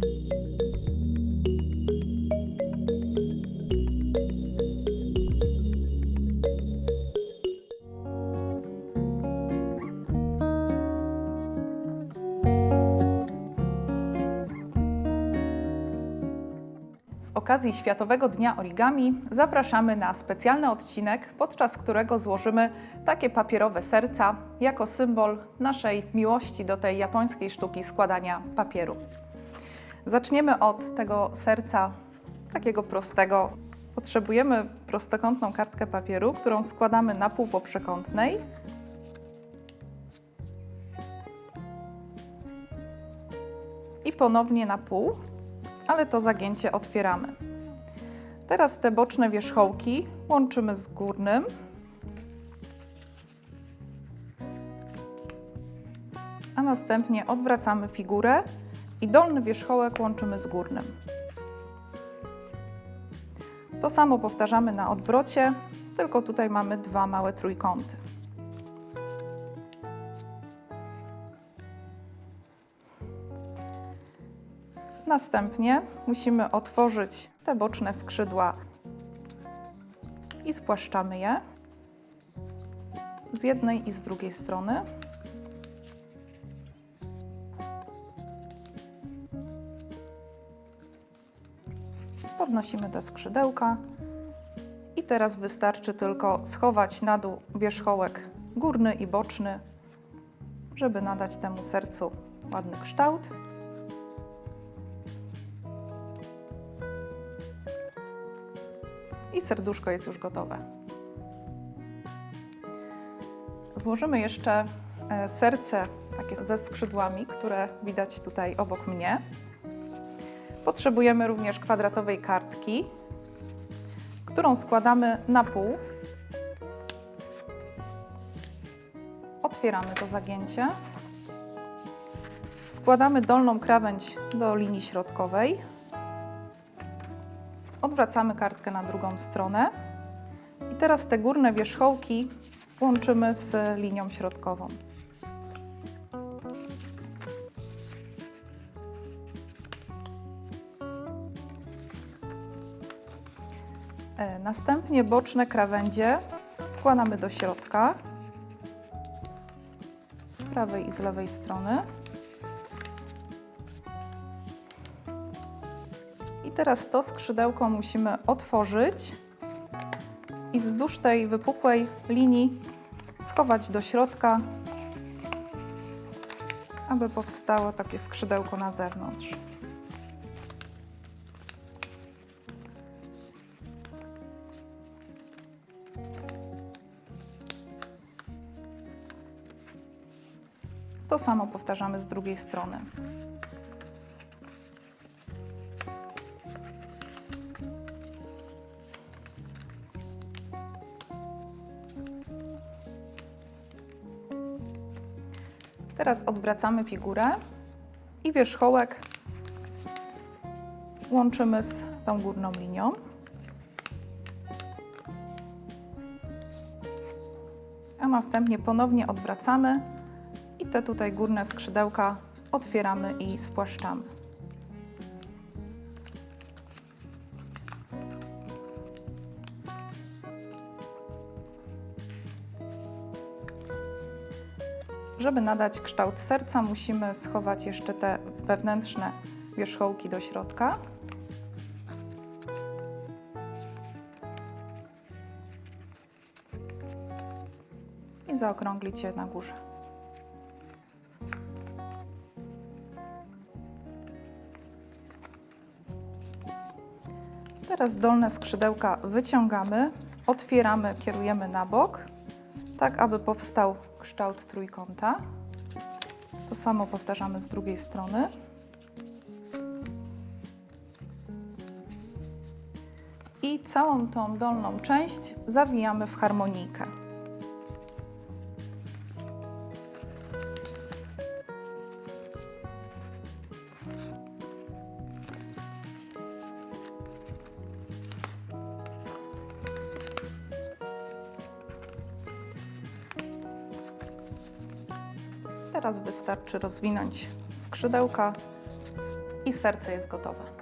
Z okazji Światowego Dnia Origami zapraszamy na specjalny odcinek, podczas którego złożymy takie papierowe serca jako symbol naszej miłości do tej japońskiej sztuki składania papieru. Zaczniemy od tego serca takiego prostego. Potrzebujemy prostokątną kartkę papieru, którą składamy na pół poprzekątnej. I ponownie na pół ale to zagięcie otwieramy. Teraz te boczne wierzchołki łączymy z górnym. A następnie odwracamy figurę i dolny wierzchołek łączymy z górnym. To samo powtarzamy na odwrocie, tylko tutaj mamy dwa małe trójkąty. Następnie musimy otworzyć te boczne skrzydła i spłaszczamy je z jednej i z drugiej strony. Podnosimy te skrzydełka i teraz wystarczy tylko schować na dół wierzchołek górny i boczny, żeby nadać temu sercu ładny kształt. i serduszko jest już gotowe. Złożymy jeszcze e, serce takie ze skrzydłami, które widać tutaj obok mnie. Potrzebujemy również kwadratowej kartki, którą składamy na pół. Otwieramy to zagięcie. Składamy dolną krawędź do linii środkowej. Odwracamy kartkę na drugą stronę. I teraz te górne wierzchołki łączymy z linią środkową. Następnie boczne krawędzie składamy do środka z prawej i z lewej strony. I teraz to skrzydełko musimy otworzyć i wzdłuż tej wypukłej linii schować do środka, aby powstało takie skrzydełko na zewnątrz. To samo powtarzamy z drugiej strony. Teraz odwracamy figurę i wierzchołek łączymy z tą górną linią. A następnie ponownie odwracamy i te tutaj górne skrzydełka otwieramy i spłaszczamy. Żeby nadać kształt serca, musimy schować jeszcze te wewnętrzne wierzchołki do środka. I zaokrąglić je na górze. Teraz dolne skrzydełka wyciągamy, otwieramy, kierujemy na bok, tak aby powstał kształt trójkąta. To samo powtarzamy z drugiej strony. I całą tą dolną część zawijamy w harmonijkę. Teraz wystarczy rozwinąć skrzydełka i serce jest gotowe.